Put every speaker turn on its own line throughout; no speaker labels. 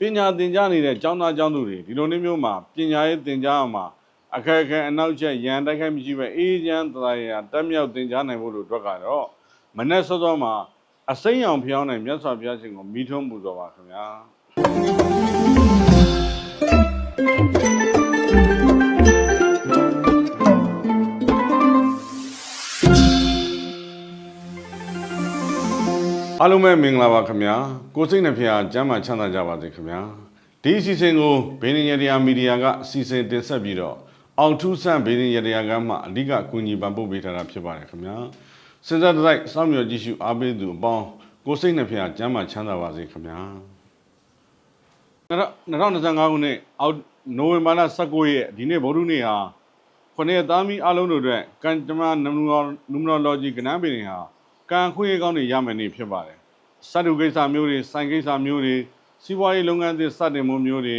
ပညာသင်ကြားနေတဲ့ကျောင်းသားကျောင်းသူတွေဒီလိုမျိုးမျိုးမှာပညာရေးသင်ကြားအောင်မှာအခက်အခဲအနောက်ချက်ရန်တိုက်ခိုက်မရှိပဲအေးချမ်းတရားရတက်မြောက်သင်ကြားနိုင်ဖို့လို့အတွက်ကတော့မနေ့စောစောမှာအစိမ်းရောင်ဖျောင်းနိုင်မြတ်စွာဘုရားရှင်ကိုမိထုံးပူဇော်ပါခင်ဗျာ အားလုံးပဲမင်္ဂလာပါခင်ဗျာကိုစိတ်နှဖျားကျမ်းမာချမ်းသာကြပါစေခင်ဗျာဒီအစီအစဉ်ကိုဘေးနေရတရားမီဒီယာကအစီအစဉ်တင်ဆက်ပြီးတော့အောင်ထူးဆန့်ဘေးနေရတရားကမှအဓိကအကူအညီပံ့ပိုးပေးထားတာဖြစ်ပါတယ်ခင်ဗျာစဉ်ဆက်တိုက်စောင့်မျှော်ကြည့်ရှုအားပေးသူအပေါင်းကိုစိတ်နှဖျားကျမ်းမာချမ်းသာပါစေခင်ဗျာ2025ခုနှစ်အောက်နိုဝင်ဘာလ19ရက်ဒီနေ့ဗုဒ္ဓနေ့ဟာခုနှစ်သားမီအားလုံးတို့အတွက်ကန်တမနမနူမရိုလော်ဂျီကဏ္ဍပင်တွေဟာကံခွင့်ရကောင်းတွေရမယ်နေ့ဖြစ်ပါတယ် စတုကိစ္စမျိုးတွေစိုင်ကိစ္စမျိုးတွေစီးပွားရေးလုပ်ငန်းသစ်စတင်မှုမျိုးတွေ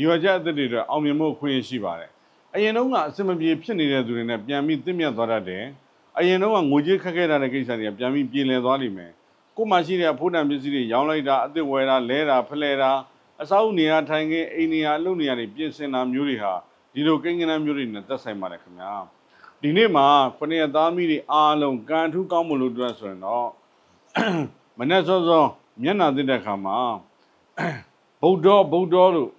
ရွေချက်အသစ်တွေအတွက်အောင်မြင်မှုခွင့်ရရှိပါတယ်အရင်တုန်းကအစမပြေဖြစ်နေတဲ့သူတွေနဲ့ပြန်ပြီးတင့်မြတ်သွားတတ်တယ်အရင်တုန်းကငွေကြေးခက်ခဲတာတဲ့ကိစ္စတွေကပြန်ပြီးပြည်လည်သွားလိမ့်မယ်ကို့မှာရှိတဲ့အဖို့တန်ပစ္စည်းတွေရောင်းလိုက်တာအသစ်ဝယ်တာလဲတာဖလဲတာအစားအုပ်နေရာထိုင်ခင်းအိမ်နေရာအလုပ်နေရာတွေပြင်ဆင်တာမျိုးတွေဟာဒီလိုကိန်းဂဏန်းမျိုးတွေနဲ့သက်ဆိုင်ပါတယ်ခင်ဗျာဒီနေ့မှာခုနှစ်သားမိတွေအားလုံးကံထူးကောင်းမလို့အတွက်ဆိုရင်တော့ မနေ့စောစောမျက်နှာသိတဲ့ခါမှာဗုဒ္ဓဗုဒ္ဓလို့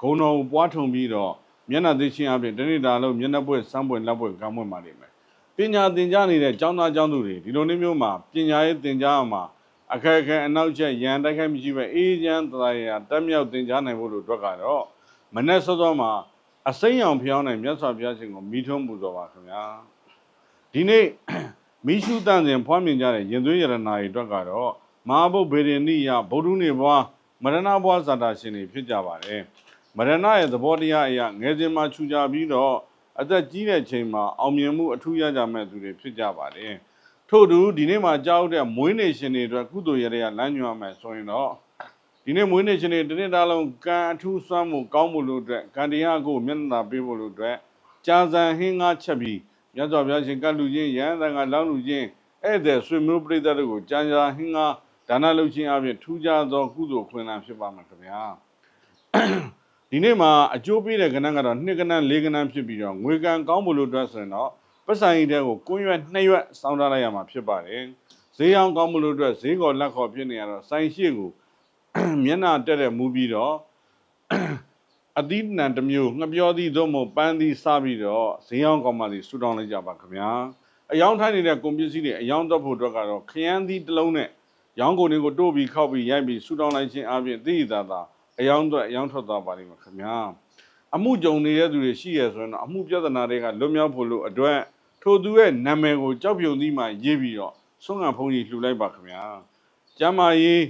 ဂုံတော်ကိုပွားထုံပြီးတော့မျက်နှာသိချင်းအပြင်တနေ့တာလုံးမျက်နှာပွင့်စမ်းပွင့်လက်ပွင့်ကမ်းပွင့်ပါလိမ့်မယ်ပညာသင်ကြားနေတဲ့ကျောင်းသားကျောင်းသူတွေဒီလိုမျိုးမျိုးမှာပညာရေးသင်ကြားအောင်မှာအခက်အခဲအနောက်ချက်ရန်တိုက်ခိုက်မရှိပဲအေးချမ်းတရားရတက်မြောက်သင်ကြားနိုင်ဖို့လို့အတွက်ကတော့မနေ့စောစောမှာအစိမ်းရောင်ဖျောင်းနိုင်မြတ်စွာဘုရားရှင်ကိုမိထုံးပူဇော်ပါခင်ဗျာဒီနေ့ မိရှုတန်စဉ်ဖွားမြင်ကြတဲ့ရင်သွေးရတနာတွေအတွက်ကတော့မဟာဘုတ်ဗေဒနိယဗုဒ္ဓနေဘွားမရဏဘွားဇာတာရှင်တွေဖြစ်ကြပါတယ်မရဏရဲ့သဘောတရားအရာငယ်စဉ်မှာခြူကြပြီးတော့အသက်ကြီးတဲ့ချိန်မှာအောင်မြင်မှုအထူးရကြမဲ့သူတွေဖြစ်ကြပါတယ်ထို့တူဒီနေ့မှာကြောက်တဲ့မွေးနေ့ရှင်တွေအတွက်ကုသိုလ်ရတဲ့လမ်းညွှန်မယ်ဆိုရင်တော့ဒီနေ့မွေးနေ့ရှင်တွေတနေ့တားလုံးကံအထူးစွမ်းမှုကောင်းမှုလို့အတွက်ကံတရားကိုမျက်နှာပေးဖို့လို့အတွက်ကြာစံဟင်းငါချက်ပြီး မြတ်စွာဘုရားရှင်ကတ်လူချင်းရဟန်းတန်ကလောင်းလူချင်းဧည့်သည်ဆွေမျိုးပရိသတ်တို့ကိုကြာကြာဟင်းငါဒါနလုပ်ခြင်းအပြင်ထူးခြားသောကုသိုလ်ခွင့်လန်းဖြစ်ပါမှာခင်ဗျာဒီနေ့မှာအကျိုးပေးတဲ့ကဏ္ဍကတော့နှစ်ကဏ္ဍလေးကဏ္ဍဖြစ်ပြီးတော့ငွေကံကောင်းဖို့လို့အတွက်ဆိုရင်တော့ပတ်စံကြီးတဲ့ကိုကွန်းရွက်နှစ်ရွက်စောင်းထားလိုက်ရမှာဖြစ်ပါတယ်ဈေးအောင်ကောင်းဖို့လို့အတွက်ဈေးကော်လက်ခေါ်ဖြစ်နေရတော့စိုင်းရှိကိုမျက်နှာတက်တဲ့မူပြီးတော့ အသီးနှံတစ်မျိုးငှက်ပြောသည့်သို့မဟုတ်ပန်းသည့်စပြီးတော့ဈေးအောင်ကောင်းမှသည်ဆူတောင်းလိုက်ကြပါခင်ဗျာအယောင်ထိုင်းနေတဲ့ကွန်ပစ္စည်းတွေအယောင်တော့ဖို့အတွက်ကတော့ခရမ်းသီးတစ်လုံးနဲ့ရောင်းကုန်တွေကိုတို့ပြီးခောက်ပြီးရိုက်ပြီးဆူတောင်းလိုက်ခြင်းအပြင်သိရတာသာအယောင်တော့အယောင်ထွက်သွားပါလိမ့်မယ်ခင်ဗျာအမှုကြုံနေတဲ့သူတွေရှိရဆိုရင်တော့အမှုပြဿနာတွေကလွတ်မြောက်ဖို့လို့အတွက်ထိုသူရဲ့နာမည်ကိုကြောက်ပြုံသီးမှရေးပြီးတော့ဆွမ်းငံဖုံးကြီးလှူလိုက်ပါခင်ဗျာကျမ်းမာရေး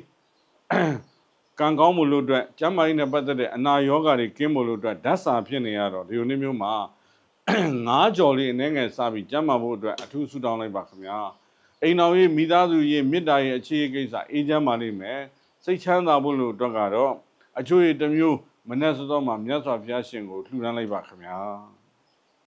ကံကောင်းမှုလို့အတွက်ကျမ်းမာရေးနဲ့ပတ်သက်တဲ့အနာရောဂါတွေကင်းမှုလို့အတွက်ဓာတ်စာဖြစ်နေရတော့ဒီလိုမျိုးမှာငါးကြော်လေးအနေငယ်စပြီးကျမ်းမာဖို့အတွက်အထူးဆုတောင်းလိုက်ပါခင်ဗျာအိမ်တော်ရေးမိသားစုရေးမေတ္တာရေးအခြေအကိစ္စအေးချမ်းပါလိမ့်မယ်စိတ်ချမ်းသာဖို့လို့အတွက်ကတော့အချို့ရတစ်မျိုးမနဲ့စောစောမှာမြတ်စွာဘုရားရှင်ကိုလှူဒန်းလိုက်ပါခင်ဗျာ